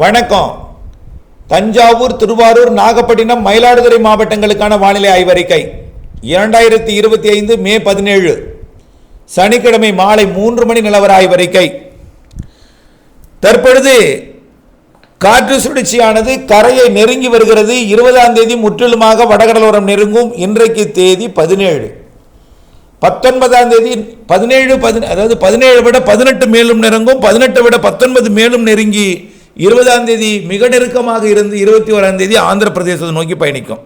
வணக்கம். தஞ்சாவூர் திருவாரூர் நாகப்பட்டினம் மயிலாடுதுறை மாவட்டங்களுக்கான வானிலை ஆய்வறிக்கை. இரண்டாயிரத்தி இருபத்தி ஐந்து மே பதினேழு. சனிக்கிழமை மாலை மூன்று மணி நிலவர ஆய்வறிக்கை. தற்பொழுது காற்று சுழற்சியானது கரையை நெருங்கி வருகிறது. இருபதாம் தேதி முற்றிலுமாக வடகடலோரம் நெருங்கும். இன்றைக்கு தேதி பதினேழு. பத்தொன்பதாம் தேதி பதினேழு பதின அதாவது பதினேழு விட பதினெட்டு மேலும் நெருங்கும். பதினெட்டு விட பத்தொன்பது மேலும் நெருங்கி இருபதாம் தேதி மிக நெருக்கமாக இருந்து இருபத்தி ஓராம் தேதி ஆந்திர பிரதேசத்தை நோக்கி பயணிக்கும்.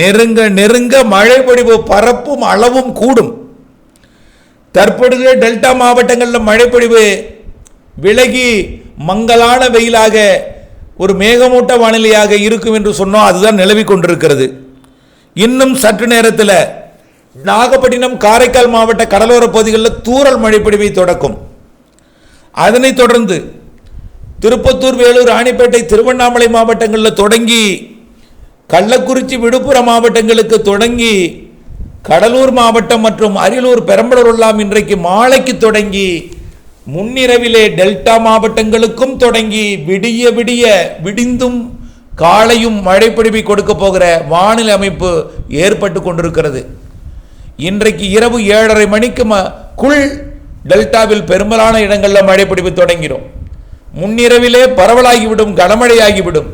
நெருங்க நெருங்க மழை பொழிவு பரப்பும் அளவும் கூடும். தற்பொழுது டெல்டா மாவட்டங்களில் மழைப்பொழிவு விலகி மங்கலான வெயிலாக ஒரு மேகமூட்ட வானிலையாக இருக்கும் என்று சொன்னோம். அதுதான் நிலவி கொண்டிருக்கிறது. இன்னும் சற்று நேரத்தில் நாகப்பட்டினம் காரைக்கால் மாவட்ட கடலோர பகுதிகளில் தூரல் மழைப்பொழிவை தொடக்கும். அதனைத் தொடர்ந்து திருப்பத்தூர் வேலூர் ராணிப்பேட்டை திருவண்ணாமலை மாவட்டங்களில் தொடங்கி கள்ளக்குறிச்சி விழுப்புரம் மாவட்டங்களுக்கு தொடங்கி கடலூர் மாவட்டம் மற்றும் அரியலூர் பெரம்பலூர் எல்லாம் இன்றைக்கு மாலைக்கு தொடங்கி முன்னிரவிலே டெல்டா மாவட்டங்களுக்கும் தொடங்கி விடிய விடிய விடிந்தும் காலையும் மழைப்பொழிவை கொடுக்க போகிற வானிலை அமைப்பு ஏற்பட்டு கொண்டிருக்கிறது. இன்றைக்கு இரவு ஏழரை மணிக்கு ம குள் டெல்டாவில் பெரும்பாலான இடங்களில் மழைப்பொழிவு தொடங்கிடும் முன்னிரவிலே பரவலாகிவிடும் கனமழையாகிவிடும்.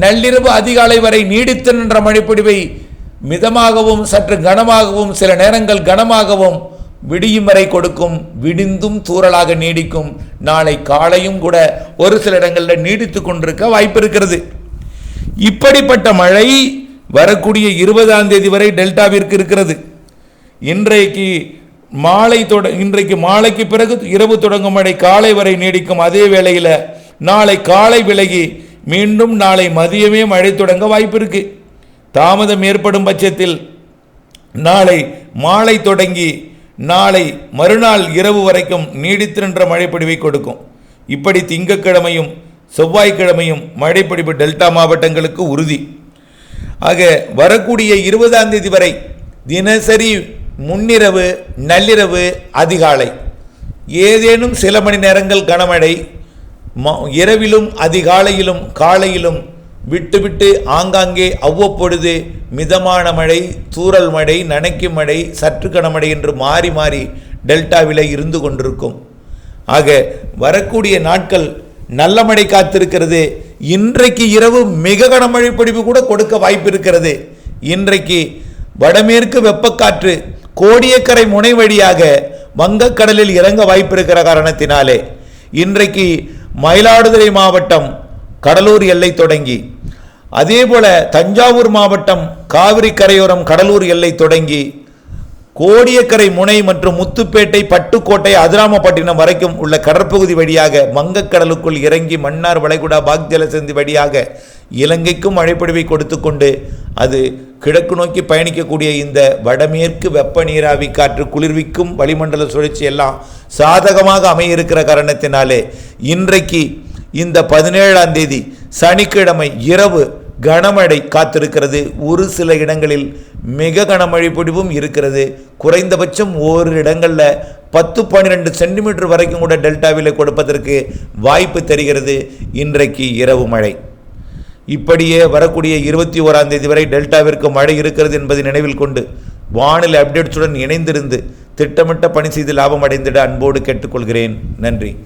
நள்ளிரவு அதிகாலை வரை நீடித்து நின்ற மழைப்பொழிவை மிதமாகவும் சற்று கனமாகவும் சில நேரங்கள் கனமாகவும் விடியும் வரை கொடுக்கும். விடிந்தும் தூறலாக நீடிக்கும். நாளை காலையும் கூட ஒரு சில இடங்களில் நீடித்து கொண்டிருக்க வாய்ப்பு இருக்கிறது. இப்படிப்பட்ட மழை வரக்கூடிய இருபதாம் தேதி வரை டெல்டாவிற்கு இருக்கிறது. இன்றைக்கு மாலை தொட இன்றைக்கு மாலைக்கு பிறகு இரவு தொடங்கும் வரை காலை வரை நீடிக்கும் அதே வேளையில் நாளை காலை விலகி மீண்டும் நாளை மதியமே மழை தொடங்க வாய்ப்பு தாமதம் ஏற்படும் பட்சத்தில் நாளை மாலை தொடங்கி நாளை மறுநாள் இரவு வரைக்கும் நீடித்திருந்த நின்ற மழைப்பொழிவை கொடுக்கும். இப்படி திங்கட்கிழமையும் செவ்வாய்க்கிழமையும் மழைப்பொழிவு டெல்டா மாவட்டங்களுக்கு உறுதி. ஆக வரக்கூடிய இருபதாம் தேதி வரை தினசரி முன்னிரவு நள்ளிரவு அதிகாலை. ஏதேனும் சில மணி நேரங்கள் கனமழை ம- இரவிலும் அதிகாலையிலும் காலையிலும் விட்டு விட்டு ஆங்காங்கே அவ்வப்பொழுது மிதமான மழை தூறல் மழை நனைக்கும் மழை சற்று கனமழை என்று மாறி மாறி டெல்டாவில் இருந்து கொண்டிருக்கும். ஆக வரக்கூடிய நாட்கள் நல்ல மழை காத்திருக்கிறது. இன்றைக்கு இரவு மிக கனமழை பொழிவு கூட கொடுக்க வாய்ப்பு இருக்கிறது. இன்றைக்கு வடமேற்கு வெப்பக்காற்று கோடியக்கரை முனை வழியாக வங்கக்கடலில் இறங்க வாய்ப்பிருக்கிற காரணத்தினாலே இன்றைக்கு மயிலாடுதுறை மாவட்டம் கடலூர் எல்லை தொடங்கி அதேபோல தஞ்சாவூர் மாவட்டம் காவிரி கரையோரம் கடலூர் எல்லை தொடங்கி கோடியக்கரை முனை மற்றும் முத்துப்பேட்டை பட்டுக்கோட்டை அதிராமப்பட்டினம் வரைக்கும் உள்ள கடற்பகுதி வழியாக வங்கக்கடலுக்குள் இறங்கி மன்னார் வளைகுடா பாக்ஜலசந்தி வழியாக இலங்கைக்கும் மழைப்பொழிவை கொடுத்து கொண்டு அது கிழக்கு நோக்கி பயணிக்கக்கூடிய இந்த வடமேற்கு வெப்ப நீராவி காற்று குளிர்விக்கும் வளிமண்டல சுழற்சி எல்லாம் சாதகமாக அமைய இருக்கிற காரணத்தினாலே இன்றைக்கு இந்த பதினேழாம் தேதி சனிக்கிழமை இரவு கனமழை காத்திருக்கிறது. ஒரு சில இடங்களில் மிக கனமழை பொடிவும் இருக்கிறது. குறைந்தபட்சம் ஒரு இடங்களில் பத்து பன்னிரெண்டு சென்டிமீட்டர் வரைக்கும் கூட டெல்டாவில் கொடுப்பதற்கு வாய்ப்பு தெரிகிறது. இன்றைக்கு இரவு மழை. இப்படியே வரக்கூடிய இருபத்தி ஓராம் தேதி வரை டெல்டாவிற்கு மழை இருக்கிறது என்பதை நினைவில் கொண்டு வானிலை அப்டேட்ஸுடன் இணைந்திருந்து திட்டமிட்ட பணி செய்து லாபம் அடைந்திட அன்போடு கேட்டுக்கொள்கிறேன். நன்றி.